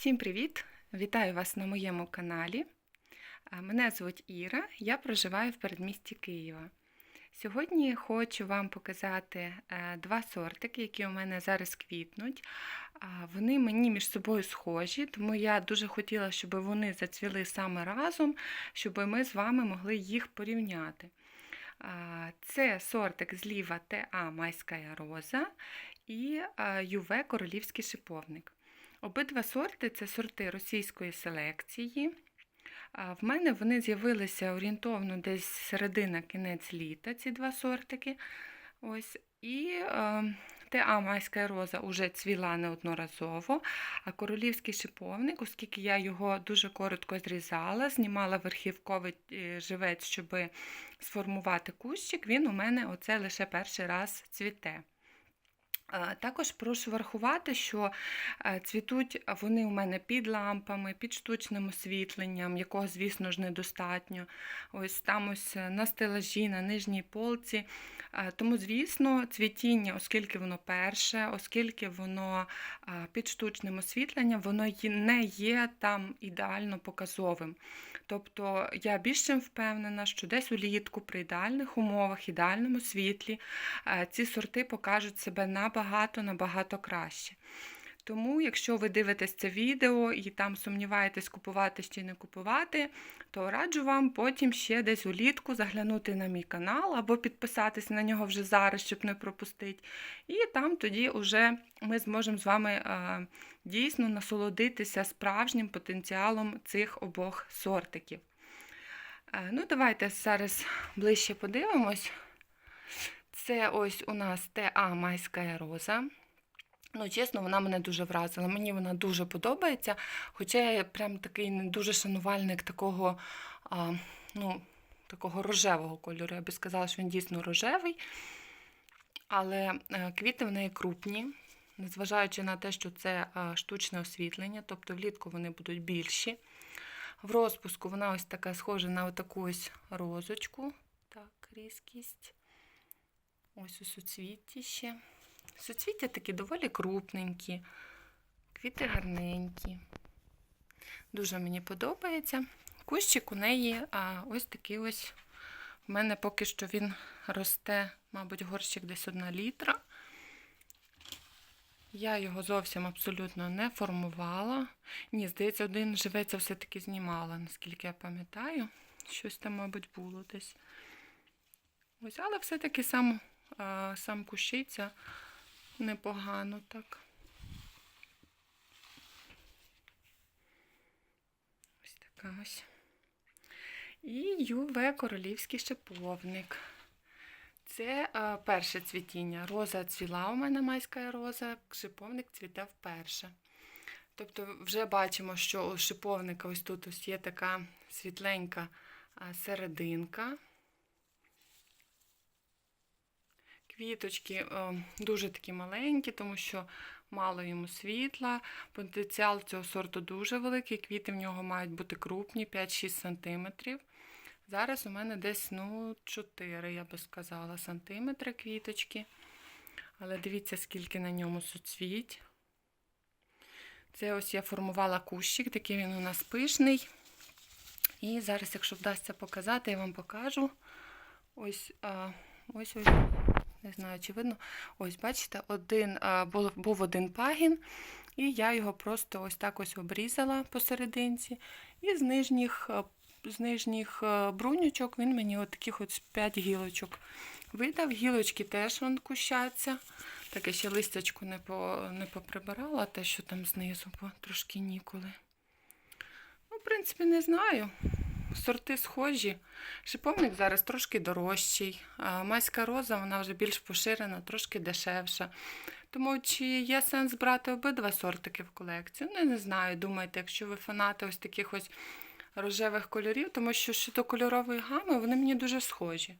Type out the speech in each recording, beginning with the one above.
Всім привіт! Вітаю вас на моєму каналі. Мене звуть Іра, я проживаю в передмісті Києва. Сьогодні хочу вам показати е, два сортики, які у мене зараз квітнуть. Вони мені між собою схожі, тому я дуже хотіла, щоб вони зацвіли саме разом, щоб ми з вами могли їх порівняти. Це сортик зліва ТА Майська роза і е, ЮВ Королівський шиповник. Обидва сорти це сорти російської селекції. В мене вони з'явилися орієнтовно десь середина кінець літа, ці два сортики. Ось. І е, ТА Майська роза вже цвіла неодноразово, а королівський шиповник, оскільки я його дуже коротко зрізала, знімала верхівковий е, живець, щоб сформувати кущик, він у мене оце лише перший раз цвіте. Е, Також прошу врахувати, що е, цвітуть вони у мене під лампами, під штучним освітленням, якого, звісно ж, недостатньо. Ось там ось е, на стелажі, на нижній полці. Тому, звісно, цвітіння, оскільки воно перше, оскільки воно під штучним освітленням, воно не є там ідеально показовим. Тобто я більш чим впевнена, що десь улітку при ідеальних умовах, ідеальному світлі ці сорти покажуть себе набагато набагато краще. Тому, якщо ви дивитесь це відео і там сумніваєтесь, купувати чи не купувати, то раджу вам потім ще десь улітку заглянути на мій канал або підписатись на нього вже зараз, щоб не пропустити. І там тоді вже ми зможемо з вами е, дійсно насолодитися справжнім потенціалом цих обох сортиків. Е, Ну, давайте зараз ближче подивимось. Це ось у нас ТА Майська роза. Ну, чесно, вона мене дуже вразила. Мені вона дуже подобається. Хоча я прям такий не дуже шанувальник такого, а, ну, такого рожевого кольору. Я би сказала, що він дійсно рожевий. Але е, квіти в неї крупні, незважаючи на те, що це штучне освітлення, тобто влітку вони будуть більші. В розпуску вона ось така схожа на таку ось розочку. Так, різкість. Ось у суцвітті ще. Суцвіття такі доволі крупненькі, квіти гарненькі. Дуже мені подобається. Кущик у неї а, ось такий ось. У мене поки що він росте, мабуть, горщик десь одна літра. Я його зовсім абсолютно не формувала. Ні, здається, один живець все-таки знімала, наскільки я пам'ятаю. Щось там, мабуть, було десь. Ось, але все-таки сам, а, сам кущиця непогано так. Ось така ось. І ЮВ королівський шиповник. Це е, перше цвітіння. Роза цвіла у мене майська роза, шиповник цвіте вперше. Тобто вже бачимо, що у шиповника ось тут ось є така світленька серединка. Квіточки е, дуже такі маленькі, тому що мало йому світла. Потенціал цього сорту дуже великий. Квіти в нього мають бути крупні, 5-6 см. Зараз у мене десь ну, 4, я би сказала, сантиметри квіточки. Але дивіться, скільки на ньому суцвіть. Це ось я формувала кущик, такий він у нас пишний. І зараз, якщо вдасться показати, я вам покажу. Ось ось ось. Не знаю, чи видно. Ось, бачите, один, був, один пагін, і я його просто ось так ось обрізала посерединці. І з нижніх, з нижніх брунючок він мені от таких от 5 гілочок видав. Гілочки теж вон кущаться. Так я ще листячку не, по, не поприбирала, те, що там знизу, бо трошки ніколи. Ну, в принципі, не знаю. Сорти схожі. Шиповник зараз трошки дорожчий. Майська роза вона вже більш поширена, трошки дешевша. Тому чи є сенс брати обидва сортики в колекцію? Ну, не знаю. Думайте, якщо ви фанати ось таких ось рожевих кольорів, тому що щодо кольорової гами вони мені дуже схожі.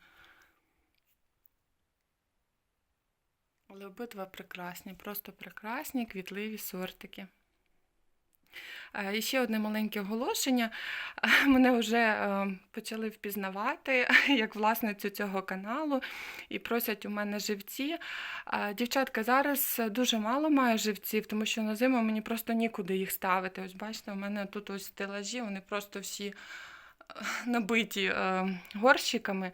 Але обидва прекрасні, просто прекрасні квітливі сортики. Е, І ще одне маленьке оголошення. Мене вже е, почали впізнавати як власницю цього каналу і просять у мене живці. Е, Дівчатка, зараз дуже мало маю живців, тому що на зиму мені просто нікуди їх ставити. Ось бачите, у мене тут ось стелажі, вони просто всі набиті горщиками.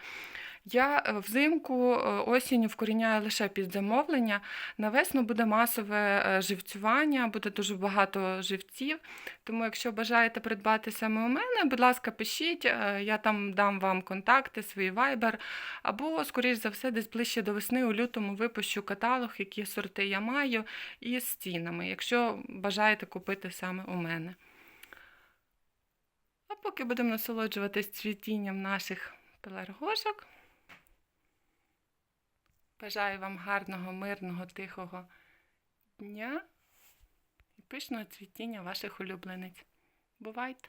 Я е, взимку е, осінню вкоріняю лише під замовлення. На весну буде масове е, живцювання, буде дуже багато живців. Тому, якщо бажаєте придбати саме у мене, будь ласка, пишіть, я там дам вам контакти, свій вайбер. Або, скоріш за все, десь ближче до весни у лютому випущу каталог, які сорти я маю, і з цінами, якщо бажаєте купити саме у мене. А поки будемо насолоджуватись цвітінням наших пеларгошок. Бажаю вам гарного, мирного, тихого дня і пишного цвітіння ваших улюблениць. Бувайте!